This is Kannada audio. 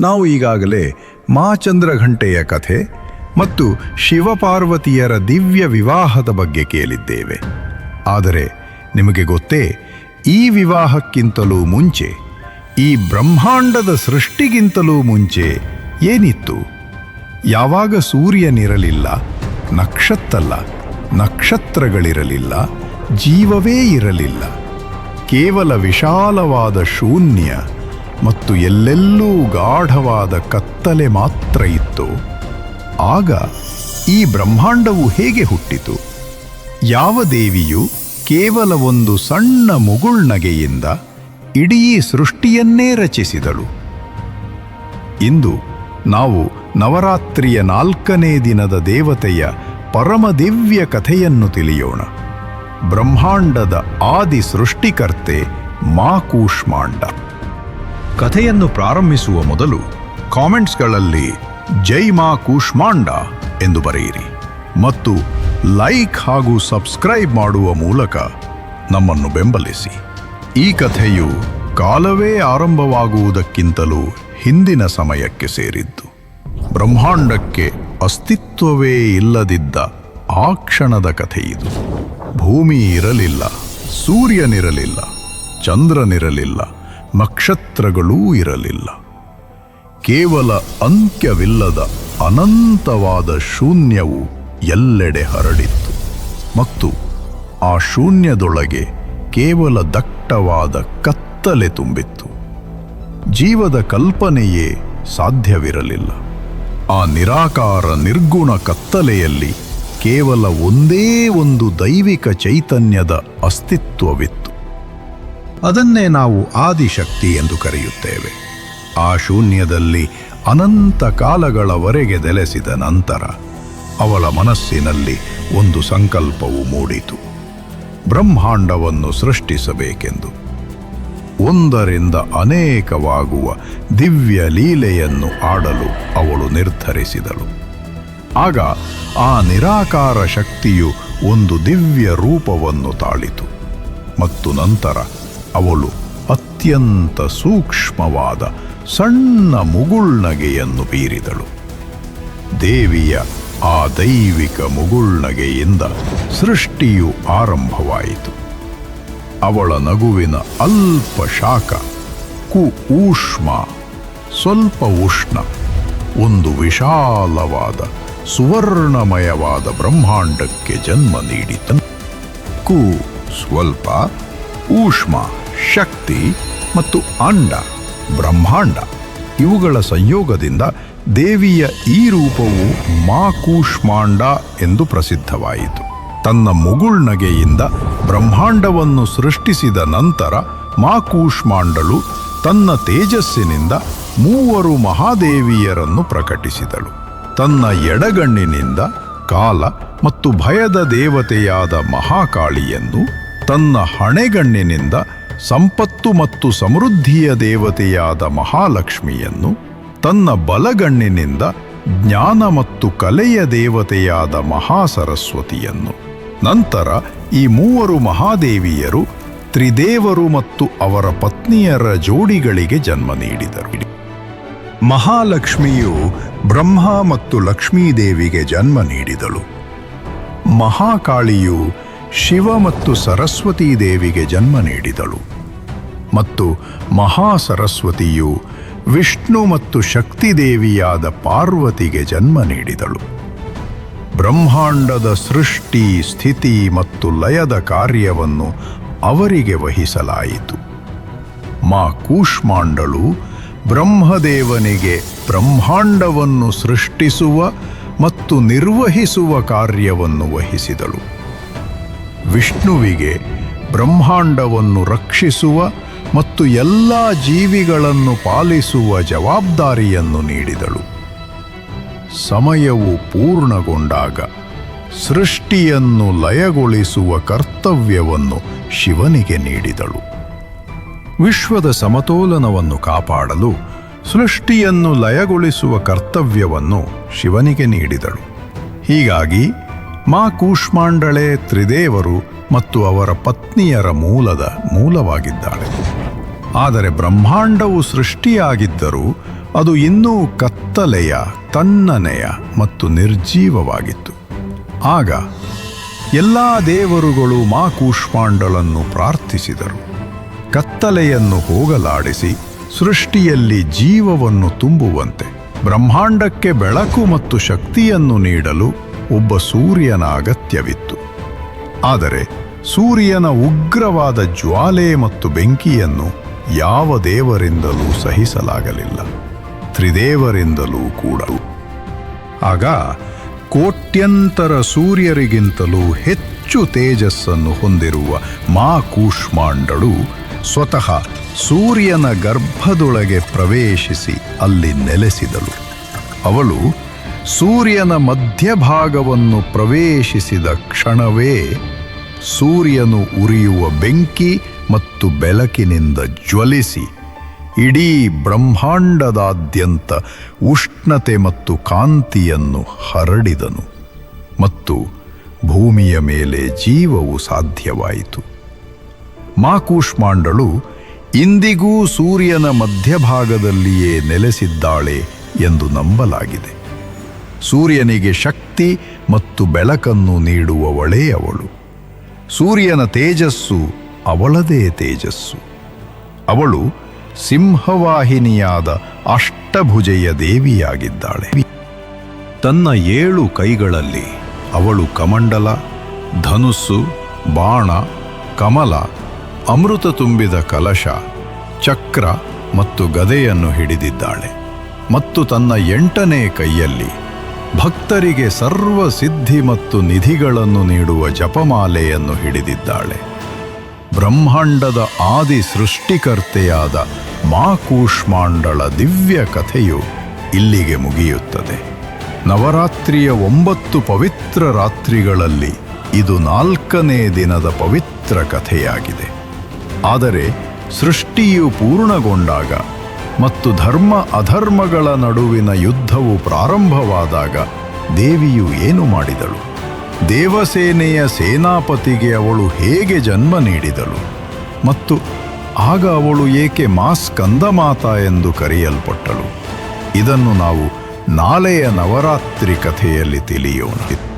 ನಾವು ಈಗಾಗಲೇ ಮಾ ಚಂದ್ರಘಂಟೆಯ ಕಥೆ ಮತ್ತು ಶಿವಪಾರ್ವತಿಯರ ದಿವ್ಯ ವಿವಾಹದ ಬಗ್ಗೆ ಕೇಳಿದ್ದೇವೆ. ಆದರೆ ನಿಮಗೆ ಗೊತ್ತೇ, ಈ ವಿವಾಹಕ್ಕಿಂತಲೂ ಮುಂಚೆ, ಈ ಬ್ರಹ್ಮಾಂಡದ ಸೃಷ್ಟಿಗಿಂತಲೂ ಮುಂಚೆ ಏನಿತ್ತು? ಯಾವಾಗ ಸೂರ್ಯನಿರಲಿಲ್ಲ, ನಕ್ಷತ್ತಲ್ಲ, ನಕ್ಷತ್ರಗಳಿರಲಿಲ್ಲ, ಜೀವವೇ ಇರಲಿಲ್ಲ. ಕೇವಲ ವಿಶಾಲವಾದ ಶೂನ್ಯ ಮತ್ತು ಎಲ್ಲೆಲ್ಲೂ ಗಾಢವಾದ ಕತ್ತಲೆ ಮಾತ್ರ ಇತ್ತು. ಆಗ ಈ ಬ್ರಹ್ಮಾಂಡವು ಹೇಗೆ ಹುಟ್ಟಿತು? ಯಾವ ದೇವಿಯು ಕೇವಲ ಒಂದು ಸಣ್ಣ ಮುಗುಳ್ನಗೆಯಿಂದ ಇಡೀ ಸೃಷ್ಟಿಯನ್ನೇ ರಚಿಸಿದಳು. ಇಂದು ನಾವು ನವರಾತ್ರಿಯ ನಾಲ್ಕನೇ ದಿನದ ದೇವತೆಯ ಪರಮದಿವ್ಯ ಕಥೆಯನ್ನು ತಿಳಿಯೋಣ. ಬ್ರಹ್ಮಾಂಡದ ಆದಿ ಸೃಷ್ಟಿಕರ್ತೆ ಮಾ ಕೂಷ್ಮಾಂಡ ಕಥೆಯನ್ನು ಪ್ರಾರಂಭಿಸುವ ಮೊದಲು ಕಾಮೆಂಟ್ಸ್ಗಳಲ್ಲಿ ಜೈ ಮಾ ಕೂಷ್ಮಾಂಡ ಎಂದು ಬರೆಯಿರಿ ಮತ್ತು ಲೈಕ್ ಹಾಗೂ ಸಬ್ಸ್ಕ್ರೈಬ್ ಮಾಡುವ ಮೂಲಕ ನಮ್ಮನ್ನು ಬೆಂಬಲಿಸಿ. ಈ ಕಥೆಯು ಕಾಲವೇ ಆರಂಭವಾಗುವುದಕ್ಕಿಂತಲೂ ಹಿಂದಿನ ಸಮಯಕ್ಕೆ ಸೇರಿದ್ದು. ಬ್ರಹ್ಮಾಂಡಕ್ಕೆ ಅಸ್ತಿತ್ವವೇ ಇಲ್ಲದಿದ್ದ ಆ ಕ್ಷಣದ ಕಥೆಯಿದು ಭೂಮಿ ಇರಲಿಲ್ಲ, ಸೂರ್ಯನಿರಲಿಲ್ಲ, ಚಂದ್ರನಿರಲಿಲ್ಲ ನಕ್ಷತ್ರಗಳೂ ಇರಲಿಲ್ಲ. ಕೇವಲ ಅಂತ್ಯವಿಲ್ಲದ ಅನಂತವಾದ ಶೂನ್ಯವು ಎಲ್ಲೆಡೆ ಹರಡಿತ್ತು. ಮತ್ತು ಆ ಶೂನ್ಯದೊಳಗೆ ಕೇವಲ ದಟ್ಟವಾದ ಕತ್ತಲೆ ತುಂಬಿತ್ತು. ಜೀವದ ಕಲ್ಪನೆಯೇ ಸಾಧ್ಯವಿರಲಿಲ್ಲ. ಆ ನಿರಾಕಾರ ನಿರ್ಗುಣ ಕತ್ತಲೆಯಲ್ಲಿ ಕೇವಲ ಒಂದೇ ಒಂದು ದೈವಿಕ ಚೈತನ್ಯದ ಅಸ್ತಿತ್ವವಿತ್ತು. ಅದನ್ನೇ ನಾವು ಆದಿಶಕ್ತಿ ಎಂದು ಕರೆಯುತ್ತೇವೆ. ಆ ಶೂನ್ಯದಲ್ಲಿ ಅನಂತ ಕಾಲಗಳವರೆಗೆ ನೆಲೆಸಿದ ನಂತರ ಅವಳ ಮನಸ್ಸಿನಲ್ಲಿ ಒಂದು ಸಂಕಲ್ಪವು ಮೂಡಿತು. ಬ್ರಹ್ಮಾಂಡವನ್ನು ಸೃಷ್ಟಿಸಬೇಕೆಂದು. ಒಂದರಿಂದ ಅನೇಕವಾಗುವ ದಿವ್ಯ ಲೀಲೆಯನ್ನು ಆಡಲು ಅವಳು ನಿರ್ಧರಿಸಿದಳು. ಆಗ ಆ ನಿರಾಕಾರ ಶಕ್ತಿಯು ಒಂದು ದಿವ್ಯ ರೂಪವನ್ನು ತಾಳಿತು. ಮತ್ತು ನಂತರ ಅವಳು ಅತ್ಯಂತ ಸೂಕ್ಷ್ಮವಾದ ಸಣ್ಣ ಮುಗುಳ್ನಗೆಯನ್ನು ಬೀರಿದಳು. ದೇವಿಯ ಆ ದೈವಿಕ ಮುಗುಳ್ನಗೆಯಿಂದ ಸೃಷ್ಟಿಯು ಆರಂಭವಾಯಿತು. ಅವಳ ನಗುವಿನ ಅಲ್ಪ ಶಾಖ ಕು ಊಷ್ಮ ಸ್ವಲ್ಪ ಉಷ್ಣ, ಒಂದು ವಿಶಾಲವಾದ ಸುವರ್ಣಮಯವಾದ ಬ್ರಹ್ಮಾಂಡಕ್ಕೆ ಜನ್ಮ ನೀಡಿತನು ಕು ಸ್ವಲ್ಪ ಊಷ್ಮ ಶಕ್ತಿ ಮತ್ತು ಅಂಡ, ಬ್ರಹ್ಮಾಂಡ. ಇವುಗಳ ಸಂಯೋಗದಿಂದ ದೇವಿಯ ಈ ರೂಪವು ಮಾ ಕೂಷ್ಮಾಂಡ ಎಂದು ಪ್ರಸಿದ್ಧವಾಯಿತು. ತನ್ನ ಮುಗುಳ್ನಗೆಯಿಂದ ಬ್ರಹ್ಮಾಂಡವನ್ನು ಸೃಷ್ಟಿಸಿದ ನಂತರ ಮಾ ಕೂಷ್ಮಾಂಡಳು ತನ್ನ ತೇಜಸ್ಸಿನಿಂದ ಮೂವರು ಮಹಾದೇವಿಯರನ್ನು ಪ್ರಕಟಿಸಿದಳು. ತನ್ನ ಎಡಗಣ್ಣಿನಿಂದ ಕಾಲ ಮತ್ತು ಭಯದ ದೇವತೆಯಾದ ಮಹಾಕಾಳಿಯೆಂದು, ತನ್ನ ಹಣೆಗಣ್ಣಿನಿಂದ ಸಂಪತ್ತು ಮತ್ತು ಸಮೃದ್ಧಿಯ ದೇವತೆಯಾದ ಮಹಾಲಕ್ಷ್ಮಿಯನ್ನು ತನ್ನ ಬಲಗಣ್ಣಿನಿಂದ ಜ್ಞಾನ ಮತ್ತು ಕಲೆಯ ದೇವತೆಯಾದ ಮಹಾಸರಸ್ವತಿಯನ್ನು. ನಂತರ ಈ ಮೂವರು ಮಹಾದೇವಿಯರು ತ್ರಿದೇವರು ಮತ್ತು ಅವರ ಪತ್ನಿಯರ ಜೋಡಿಗಳಿಗೆ ಜನ್ಮ ನೀಡಿದರು. ಮಹಾಲಕ್ಷ್ಮಿಯು ಬ್ರಹ್ಮ ಮತ್ತು ಲಕ್ಷ್ಮೀದೇವಿಗೆ ಜನ್ಮ ನೀಡಿದಳು. ಮಹಾಕಾಳಿಯು ಶಿವ ಮತ್ತು ಸರಸ್ವತೀ ದೇವಿಗೆ ಜನ್ಮ ನೀಡಿದಳು. ಮತ್ತು ಮಹಾ ಸರಸ್ವತಿಯು ವಿಷ್ಣು ಮತ್ತು ಶಕ್ತಿದೇವಿಯಾದ ಪಾರ್ವತಿಗೆ ಜನ್ಮ ನೀಡಿದಳು. ಬ್ರಹ್ಮಾಂಡದ ಸೃಷ್ಟಿ, ಸ್ಥಿತಿ ಮತ್ತು ಲಯದ ಕಾರ್ಯವನ್ನು ಅವರಿಗೆ ವಹಿಸಲಾಯಿತು. ಮಾ ಕೂಷ್ಮಾಂಡಳು ಬ್ರಹ್ಮದೇವನಿಗೆ ಬ್ರಹ್ಮಾಂಡವನ್ನು ಸೃಷ್ಟಿಸುವ ಮತ್ತು ನಿರ್ವಹಿಸುವ ಕಾರ್ಯವನ್ನು ವಹಿಸಿದಳು. ವಿಷ್ಣುವಿಗೆ ಬ್ರಹ್ಮಾಂಡವನ್ನು ರಕ್ಷಿಸುವ ಮತ್ತು ಎಲ್ಲ ಜೀವಿಗಳನ್ನು ಪಾಲಿಸುವ ಜವಾಬ್ದಾರಿಯನ್ನು ನೀಡಿದಳು. ಸಮಯವು ಪೂರ್ಣಗೊಂಡಾಗ ಸೃಷ್ಟಿಯನ್ನು ಲಯಗೊಳಿಸುವ ಕರ್ತವ್ಯವನ್ನು ಶಿವನಿಗೆ ನೀಡಿದಳು. ವಿಶ್ವದ ಸಮತೋಲನವನ್ನು ಕಾಪಾಡಲು ಸೃಷ್ಟಿಯನ್ನು ಲಯಗೊಳಿಸುವ ಕರ್ತವ್ಯವನ್ನು ಶಿವನಿಗೆ ನೀಡಿದಳು. ಹೀಗಾಗಿ ಮಾ ಕೂಷ್ಮಾಂಡಳೆ ತ್ರಿದೇವರು ಮತ್ತು ಅವರ ಪತ್ನಿಯರ ಮೂಲದ ಮೂಲವಾಗಿದ್ದಾಳೆ. ಆದರೆ ಬ್ರಹ್ಮಾಂಡವು ಸೃಷ್ಟಿಯಾಗಿದ್ದರೂ ಅದು ಇನ್ನೂ ಕತ್ತಲೆಯ, ತನ್ನನೆಯ ಮತ್ತು ನಿರ್ಜೀವವಾಗಿತ್ತು. ಆಗ ಎಲ್ಲ ದೇವರುಗಳು ಮಾ ಕೂಷ್ಮಾಂಡಳನ್ನು ಪ್ರಾರ್ಥಿಸಿದರು. ಕತ್ತಲೆಯನ್ನು ಹೋಗಲಾಡಿಸಿ ಸೃಷ್ಟಿಯಲ್ಲಿ ಜೀವವನ್ನು ತುಂಬುವಂತೆ ಬ್ರಹ್ಮಾಂಡಕ್ಕೆ ಬೆಳಕು ಮತ್ತು ಶಕ್ತಿಯನ್ನು ನೀಡಲು ಒಬ್ಬ ಸೂರ್ಯನ ಅಗತ್ಯವಿತ್ತು ಆದರೆ ಸೂರ್ಯನ ಉಗ್ರವಾದ ಜ್ವಾಲೆ ಮತ್ತು ಬೆಂಕಿಯನ್ನು ಯಾವ ದೇವರಿಂದಲೂ ಸಹಿಸಲಾಗಲಿಲ್ಲ. ತ್ರಿದೇವರಿಂದಲೂ ಕೂಡ. ಆಗ ಕೋಟ್ಯಂತರ ಸೂರ್ಯರಿಗಿಂತಲೂ ಹೆಚ್ಚು ತೇಜಸ್ಸನ್ನು ಹೊಂದಿರುವ ಮಾ ಕೂಷ್ಮಾಂಡಳು ಸ್ವತಃ ಸೂರ್ಯನ ಗರ್ಭದೊಳಗೆ ಪ್ರವೇಶಿಸಿ ಅಲ್ಲಿ ನೆಲೆಸಿದಳು. ಅವಳು ಸೂರ್ಯನ ಮಧ್ಯಭಾಗವನ್ನು ಪ್ರವೇಶಿಸಿದ ಕ್ಷಣವೇ ಸೂರ್ಯನು ಉರಿಯುವ ಬೆಂಕಿ ಮತ್ತು ಬೆಳಕಿನಿಂದ ಜ್ವಲಿಸಿ ಇಡೀ ಬ್ರಹ್ಮಾಂಡದಾದ್ಯಂತ ಉಷ್ಣತೆ ಮತ್ತು ಕಾಂತಿಯನ್ನು ಹರಡಿದನು ಮತ್ತು ಭೂಮಿಯ ಮೇಲೆ ಜೀವವು ಸಾಧ್ಯವಾಯಿತು. ಮಾಕೂಷ್ಮಾಂಡಳು ಇಂದಿಗೂ ಸೂರ್ಯನ ಮಧ್ಯಭಾಗದಲ್ಲಿಯೇ ನೆಲೆಸಿದ್ದಾಳೆ ಎಂದು ನಂಬಲಾಗಿದೆ. ಸೂರ್ಯನಿಗೆ ಶಕ್ತಿ ಮತ್ತು ಬೆಳಕನ್ನು ನೀಡುವವಳೇ ಅವಳು. ಸೂರ್ಯನ ತೇಜಸ್ಸು ಅವಳದೇ ತೇಜಸ್ಸು. ಅವಳು ಸಿಂಹವಾಹಿನಿಯಾದ ಅಷ್ಟಭುಜೆಯ ದೇವಿಯಾಗಿದ್ದಾಳೆ. ತನ್ನ ಏಳು ಕೈಗಳಲ್ಲಿ ಅವಳು ಕಮಂಡಲ, ಧನುಸ್ಸು, ಬಾಣ, ಕಮಲ, ಅಮೃತ ತುಂಬಿದ ಕಲಶ, ಚಕ್ರ ಮತ್ತು ಗದೆಯನ್ನು ಹಿಡಿದಿದ್ದಾಳೆ. ಮತ್ತು ತನ್ನ ಎಂಟನೇ ಕೈಯಲ್ಲಿ ಭಕ್ತರಿಗೆ ಸರ್ವ ಸಿದ್ಧಿ ಮತ್ತು ನಿಧಿಗಳನ್ನು ನೀಡುವ ಜಪಮಾಲೆಯನ್ನು ಹಿಡಿದಿದ್ದಾಳೆ. ಬ್ರಹ್ಮಾಂಡದ ಆದಿ ಸೃಷ್ಟಿಕರ್ತೆಯಾದ ಮಾ ಕೂಷ್ಮಾಂಡಳ ದಿವ್ಯ ಕಥೆಯು ಇಲ್ಲಿಗೆ ಮುಗಿಯುತ್ತದೆ. ನವರಾತ್ರಿಯ ಒಂಬತ್ತು ಪವಿತ್ರ ರಾತ್ರಿಗಳಲ್ಲಿ ಇದು ನಾಲ್ಕನೇ ದಿನದ ಪವಿತ್ರ ಕಥೆಯಾಗಿದೆ. ಆದರೆ ಸೃಷ್ಟಿಯು ಪೂರ್ಣಗೊಂಡಾಗ ಮತ್ತು ಧರ್ಮ ಅಧರ್ಮಗಳ ನಡುವಿನ ಯುದ್ಧವು ಪ್ರಾರಂಭವಾದಾಗ ದೇವಿಯು ಏನು ಮಾಡಿದಳು? ದೇವಸೇನೆಯ ಸೇನಾಪತಿಗೆ ಅವಳು ಹೇಗೆ ಜನ್ಮ ನೀಡಿದಳು? ಮತ್ತು ಆಗ ಅವಳು ಏಕೆ ಮಾಸ್ ಕಂದಮಾತ ಎಂದು ಕರೆಯಲ್ಪಟ್ಟಳು? ಇದನ್ನು ನಾವು ನಾಳೆಯ ನವರಾತ್ರಿ ಕಥೆಯಲ್ಲಿ ತಿಳಿಯೋಣ.